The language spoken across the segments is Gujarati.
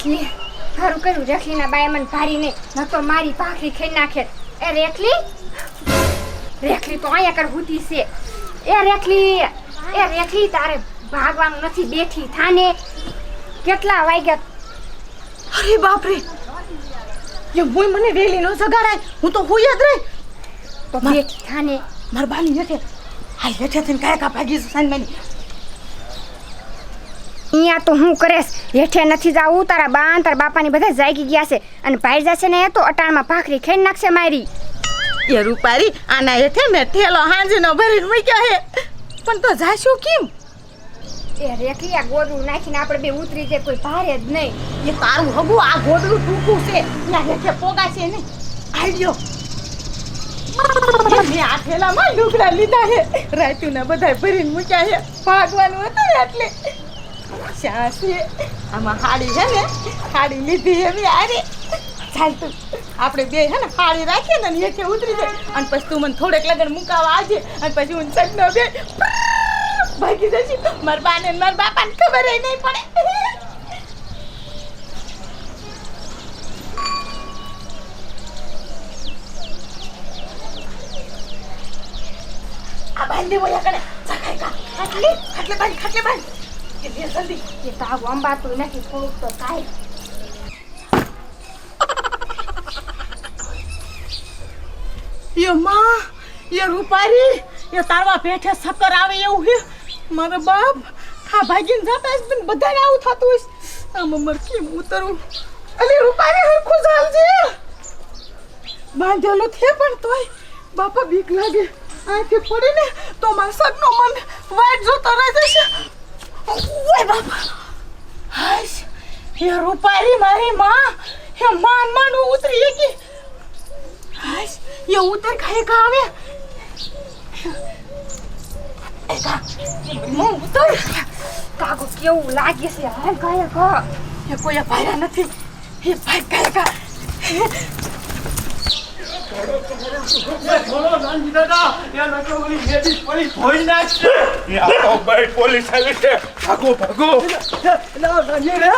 છી સારું કર્યું રેખલીના બાએ મને ભારી નહીં ન તો મારી ભાખરી ખાઈ નાખે. એ રેખલી? રેખલી તો અહીંયા કર હુતી છે. એ રેખલી એ રેખલી તારે ભાગવાનું નથી બેઠી થાને. કેટલા વાગ્યા? અરે બાપ રે એ મુય મને વેલી નો સગાડાય. હું તો હું જ રહી. તો બેઠી થાને. માર બાની હેઠે હા હેઠે થઈને કાયા કા ભાગી સાન માની અહીંયા તો હું કરેશ. હેઠે નથી જાવું તારા બા તારા બાપાની બધા જાગી ગયા છે. અને ભાઈ જશે ને એ તો અટાણમાં ભાખરી ખાઈ નાખશે મારી. એ રૂપારી આના હેઠે મેં થેલો હાંજનો ભરીને મૂક્યો હે પણ તો જાશું કેમ? એ આ ગોદડું નાખીને આપણે બે ઉતરી જાય કોઈ ભારે જ નહીં. એ તારું હગું આ ગોદડું ટૂંકું છે. ના હેઠે પોગા છે નહીં આવ્યો મેં આ થેલામાં લુગડા લીધા હે રાતુના બધા ભરીને મૂક્યા હે ભાગવાનું હતું ને એટલે. છે આમાં હાડી છે ને, હાડી લીધી એવી આરી ચાલતું આપણે બે હે ને હાડી રાખીએ ને અને ઉતરી જાય. અને પછી તું મને થોડેક લગન મુકાવા આવજે. અને પછી હું સગનો બે ભાગી જશે મારા બાને મારા બાપાને ખબર ય નહીં પડે. આ બાંધી બોયા કણે. સખાઈ કા ખાટલી, ખાટલે બાંધ ખાટલે બાંધ. માં એ રૂપારી એ તારવા પેઠે સકર આવે એવું હે? મારા બાપ, ખા ભાગીને જતા હશે બધાને આવું થતું હશે? આમાં કેમ ઉતરવું અલી રૂપારી હરખું ચાલજે બાંધેલો છે? પણ તોય. બાપા બીક લાગે. આંખે પડીને તો મારા સગનો મન વાઈટ જોતો રહી જશે ઓય બાપા. હાશ હે રૂપારી મારી માં. હે માન માન ઉતરી એકી. હાશ એ ઉતર ખાય કા આવે. હું ઉતર. કાગો કેવું લાગે છે? હાલ કાય કા. એ કોઈ ભાર્યા નથી. હે ભાઈ કાય કા. પોલીસ આવી છે ભાગો ભાગો ના નાનજી રે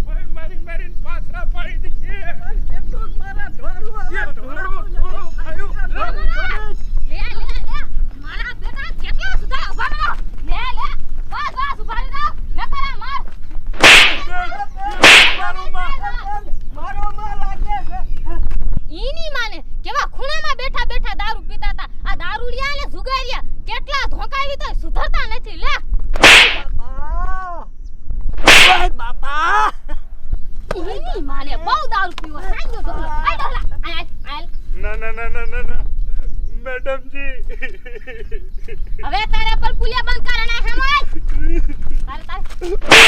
ભાઈ મારી મારી પાછરા પાડી દીધી એ થોડો થોડો ખાયું ઈની માને કેવા ખૂણામાં બેઠા બેઠા દારૂ પીતા હતા આ દારૂડિયા ને જુગારિયા કેટલા ધોકાવી તો સુધરતા નથી લે ઈની માને બહુ દારૂ પીવો સાંજો તો આઈ ડોલા આય આય ના ના ના ના ના ના મેડમજી હવે તારે પર પુલિયા બંધ કરણા હે મોય તારે તારે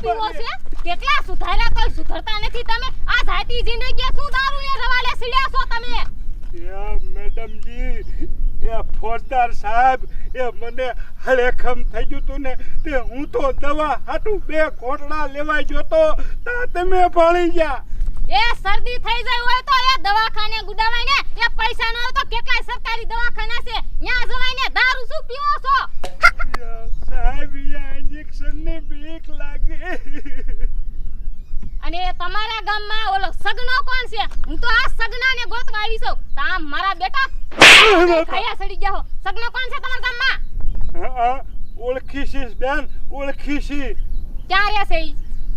પીવો છે કેટલા સુધાર્યા તોય સુધરતા નથી તમે? આ જાતી જિંદગી શું દારૂ ને રવાલે સીડ્યા છો તમે? મેડમજી એ ફોજદાર સાહેબ એ મને હળેખમ થઈ ગયું તું ને તે હું તો દવા હાટું બે કોટડા લેવા ગયો તો તા તમે ભળી ગયા. એ શરદી થઈ જાય હોય તો એ દવાખાને ગુડાવાય ને એ પૈસા ન હોય તો કેટલાય સરકારી દવાખાના છે ન્યા જવાય ને દારૂ શું પીવો છો યા સાહેબ યા ઇન્જેક્શનની બીક લાગે અને તમારા ગામમાં ઓલો સગનો કોણ છે હું તો આ ગોતવા આવી છું તો મારા બેટા ખાયા સડી ગયા હો. સગનો કોણ છે તમારા ગામમાં? હા ઓળખી છે બેન ઓળખી છે. ક્યાં રહે છે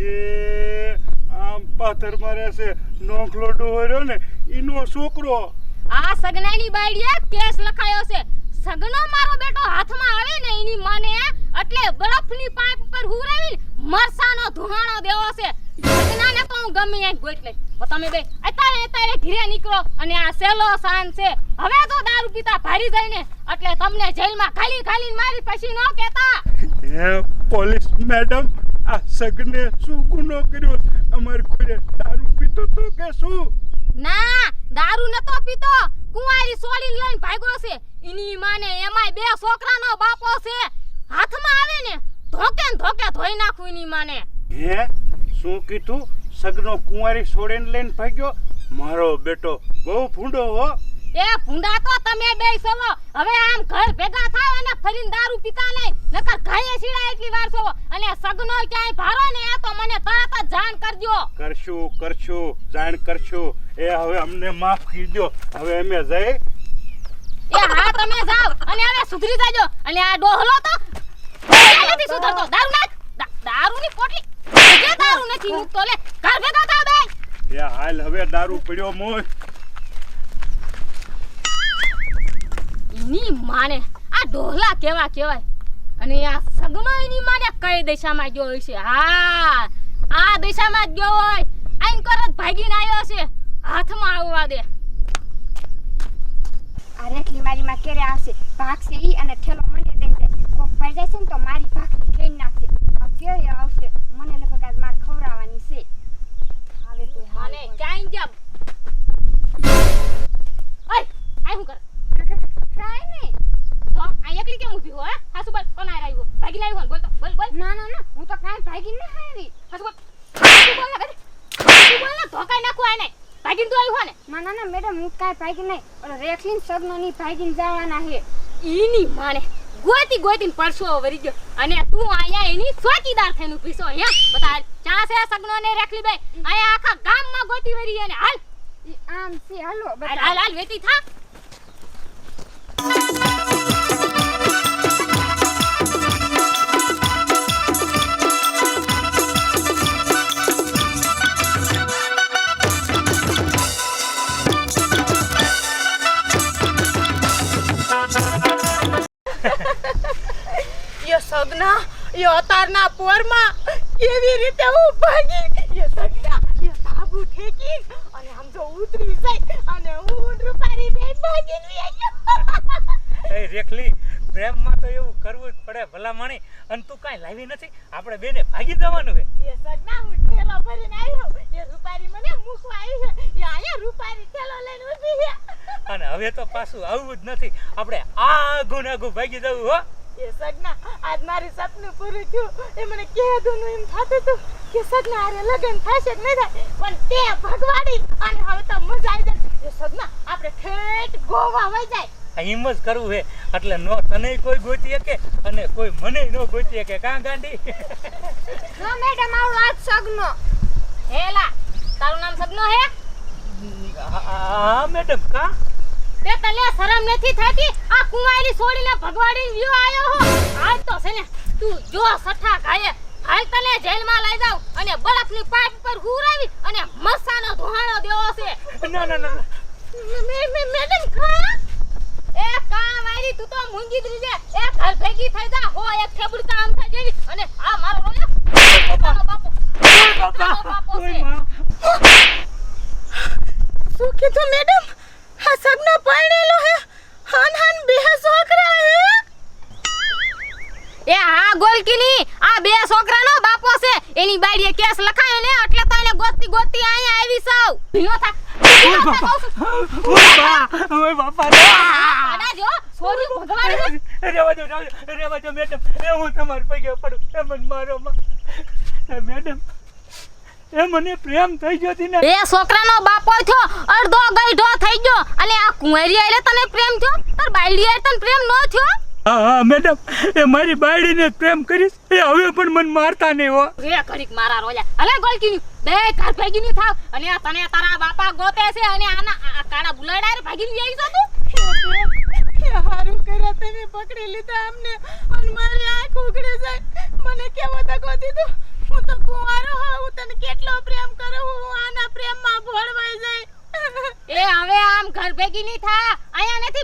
એ આમ પાથર મારે છે. નોકલો ડોહર્યો ને ઈનો છોકરો. આ સગનાની બાઈડીએ કેસ લખાયો છે. સગનો મારો બેટો હાથમાં આવે ને એની માને એટલે બરફની પાઇપ પર હુરાવી મરસાનો ધુહાણો દેવો છે. સગનાને તો હું ગમે ત્યાં ગોઈટ લઈ તમે બે અત્યારે અત્યારે ઘીરે નીકળો અને આ સેલો સાન છે. હવે તો દારૂ પીતા ભારી જઈને. એટલે તમને જેલમાં ખાલી ખાલી મારી પછી ન કહેતા. પોલીસ મેડમ આ સગને શું ગુનો કર્યો? અમાર કોઈ દારૂ પીતો તો કે શું? ના દારૂ નતો પીતો. કુંવારી સોળી લઈને ભાગ્યો છે. એની માને એમાંય બે છોકરાનો બાપો છે. હાથમાં આવે ને ધોકે ધોકે ધોઈ નાખું એની માને. હે? શું કીધું? સગનો કુંવારી છોડીને લઈને ભાગ્યો. મારો બેટો બહુ ફૂંડો હો. એ ફૂંડા તો તમે બે સવો હવે આમ ઘર ભેગા થાવ અને ફરીને દારૂ પીતા નહીં. નકર ઘાયે સીડા એટલી વાર સવો અને સગનો ક્યાંય ભારો ને તો મને તરત જ જાણ કરજો. કરશું કરશું જાણ કરશું. એ હવે અમને માફ કરી દો હવે અમે જઈ. એ હા તમે જાવ અને હવે સુધરી જાજો. અને આ ડોહલો તો નથી સુધરતો? દારૂ ના દારૂની પોટલી જે દારૂ નથી મૂકતો લે. ઘર ભેગા થા બે. એ હાલ હવે દારૂ પડ્યો મોય. ની માને આ ઢોલા કેવા કેવાય અને આ સગનો ની માને કઈ દિશામાં ગયો હશે? હા આ દિશામાં ગયો હોય. આઈન કરત ભાગીને આવ્યો છે હાથમાં આવવા દે. આ રેટલી મારી માં કેરે આવશે? ભાગશે ઈ અને ઠેલો મને દઈ જાય કોક પડી જાય છે ને તો મારી ભાખરી ખેઈ નાખશે કેવી આવશે? મને લગભગ આજ માર ખવરાવાની છે. આવે તો મને. ક્યાંય જાવ ઓય આય હું કર? કાઈ નહીં. તો આ એકલી કેમ ઊભી હો હે? હાસુ બોલ? કોણ આય રહ્યું ભાગીને આવ્યું બોલ તો બોલ બોલ. ના ના ના હું તો કાંઈ ભાગી ના આવી હાસુ બોલ? બોલ ના હાસુ બોલ ને ધોકાઈ નાખું આને. ભાગીને તું આવ્યું હો ને ના ના ના મેડમ હું કાઈ ભાગી નહીં. ઓલો રેખલીન સગનો ની ભાગીને જવાના હે ઈની માને. ગોતી ગોતી પરસો વરી ગયો. અને તું અહીંયા એની ચોકીદાર થઈને ઊભી છો. અહીંયા બતા ચા છે સગનો ને રેખલી બે અહીંયા આખા ગામમાં ગોતી વરી અને હાલ. આમ છે. હાલો હાલ હાલ વેતી થા. સગના યો પોરમાં કેવી રીતે હું ભાગી? એ સગના એ સાબુ ઠેકી અને આમ જો ઉતરી જાય અને હું રૂપારી બે ભાગી લઈ એ રેખલી પ્રેમમાં તો એવું કરવું જ પડે ભલામણી. અને તું કાંઈ લાવી નથી? આપણે બેને ભાગી જવાનું હે એ સગના હું ઠેલો ભરીને આવ્યો. એ રૂપારી મને મૂકવા આવી છે. એ આયા રૂપારી ઠેલો લઈને ઊભી છે. અને હવે તો પાછું આવવું જ નથી. આપણે આ ગુનાગુ ભાગી જવું હો. એ સગના આજ મારી સપનું પૂરું થયું. એ મને કહેતું નું એમ થતું હતું કે સગના હારે લગ્ન થશે કે નહીં થાય. પણ તે ભગવાડી અને હવે તો મજા આવી જાય. એ સગના આપણે ઠેઠ ગોવા વઈ જાય. આ એમ જ કરવું હે. એટલે નો તને કોઈ ગોતી શકે અને કોઈ મને નો ગોતી શકે. કાં ગાંડી ના મેડમ આવડો આજ સગનો. હેલા તારું નામ સગનો હે હા મેડમ કા? તે તને શરમ નથી થતી? આ કુંવારી છોડીને ભગવાડી વ્યો આયો હો. આજ તો છે ને તું જો સઠા ખાય હાલ તને જેલમાં લઈ જાવ અને બરફની પાઇપ પર હુરાવી અને મસાનો ધોહાણો દેવો છે. ના ના ના મે મે મેડમ ખા? એ કા વારી તું તો મૂંગી જ રીજે એ ઘર ભેગી થઈ જા. હો એક ઠેબુડ કામ થઈ જેવી. અને આ મારો રોયો બાપો. પોતાનો બાપો છે. શું કીધું મેડમ? એની બાડીએ કેસ લખાયો ને એટલે તો એને ગોતી ગોતી અહીંયા આવી સૌ. ભીનો થા. ઓય બાપા. ઓય બા. ઓય બાપા રે. આડા જો. છોરી ભગવાન રેવા દો રેવા દો, મેડમ. એ હું તમાર પગે પડું. એ મન મારો માં. મેડમ એ મને પ્રેમ થઈ ગયો ને. એ છોકરાનો બાપો થયો અડધો ગઈઢો થઈ ગયો. અને આ કુંવરી એટલે તને પ્રેમ થયો? તાર બાયડી તને પ્રેમ ન થયો? હા હા મેડમ એ મારી બાયડીને પ્રેમ કરીશ એ હવે પણ મને મારતા નહીં હો. એ ઘડીક મારા રોજા અલે ગોલકીની બે ઘર ભેગીની થાવ. અને આ તને તારા બાપા ગોતે છે અને આના આ કાળા બુલાડા ભાગીને આવી જા તું? હારું કર્યા તમે પકડી લીધા અમને. અને મારી આંખ ઉગડે જાય. મને કેવો દગો દીધો? હું તો કુંવારો હા હું તને કેટલો પ્રેમ કરું? હું આના પ્રેમમાં ભોળવાઈ જાય. એ હવે આમ ઘર ભેગી ની થા.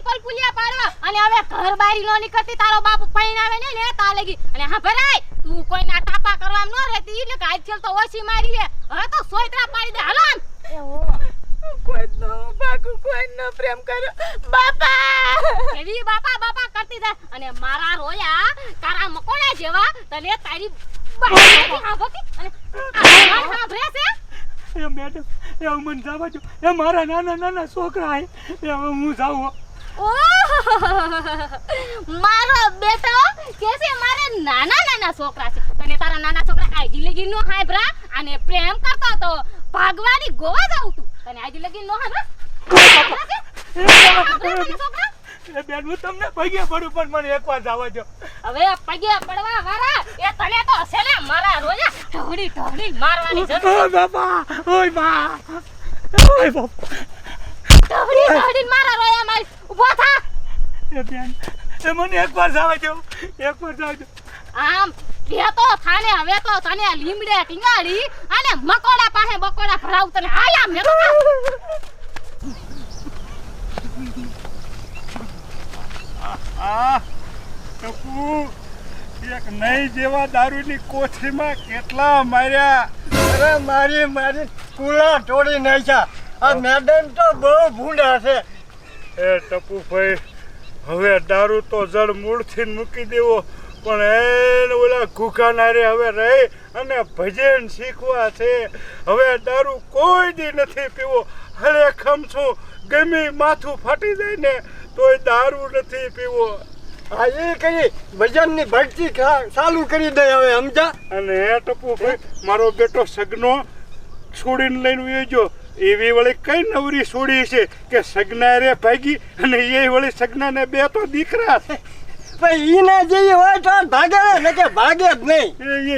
અહીંયા નથી પાડવા. અને હવે ઘર બારી નો નીકળતી તારો બાપ પૈણાવે ને ને તા લગી. અને હા ભરાય તું કોઈના ટાપા કરવા ન રહેતી એટલે કે આજકાલ તો ઓછી મારી હે. હવે તો સોયત્રા પાડી દે. હાલો આમ. કોઈ નો ભાગું કોઈ નો પ્રેમ કર્યો બાપા! કેવી બાપા બાપા કરતી જાય અને મારા રોયા તારા મકોડા જેવા તને તારી બાઈ હાંભળતી. અને આ સાંભળે છે? એ મેડમ એ મને જવા દો એ મારા નાના નાના છોકરા હે. એ હું જાઉં હો. મારો બેટો કે છે મારે નાના નાના છોકરા છે. અને તારા નાના છોકરા આજી લગી નો હાંભળા અને પ્રેમ કરતો તો ભાગવાની ગોવા જાઉં તું તને આજી લગી નો હા એ બેન હું તમને પગે પડું પણ મને એકવાર જવા દો હવે પગે પડવા વાળા એ તને તો હશે ને મારા રોજા ઢોળી ઢોળી મારવાની જરૂર. બાપા ઓય બા ઓય બાપા. ઢોળી ઢોળી મારા રોયા મારી ઊભો થા. એ બેન એ મને એકવાર જવા દો એકવાર જવા દો. આમ તો થાને હવે તો તને લીમડે ટીંગાડી અને મકોડા પાસે બકોડા ભરાવ તને. આયા મેં તો આ ટપુ એક નહીં જેવા દારૂની કોથળીમાં કેટલા માર્યા. અરે મારી મારી કુલા તોડી નાખ્યા. આ મેડમ તો બહુ ભૂંડા છે. એ ટપુભાઈ હવે દારૂ તો જળ મૂળથી મૂકી દેવો પણ એને ઓલા ઘૂઘાનારે હવે રહી અને ભજન શીખવા છે. હવે દારૂ કોઈ દી નથી પીવો. હરે ખમશું ગમે માથું ફાટી જાય ને તોય દારૂ નથી પીવો. હા એ કરી ભજનની ભક્તિ ખા- ચાલુ કરી દે હવે સમજા? અને ટપુભાઈ મારો બેટો સગનો છોડીને લઈને વેજો એવી વળી કઈ નવરી છોડી છે કે સગના રે ભાગી અને એ વળી સગનાને બે તો દીકરા છે. પણ ઈને જેવી હોય તો ભાગે ને કે ભાગે જ નહીં.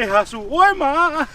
એ હાસુ ઓયમાં.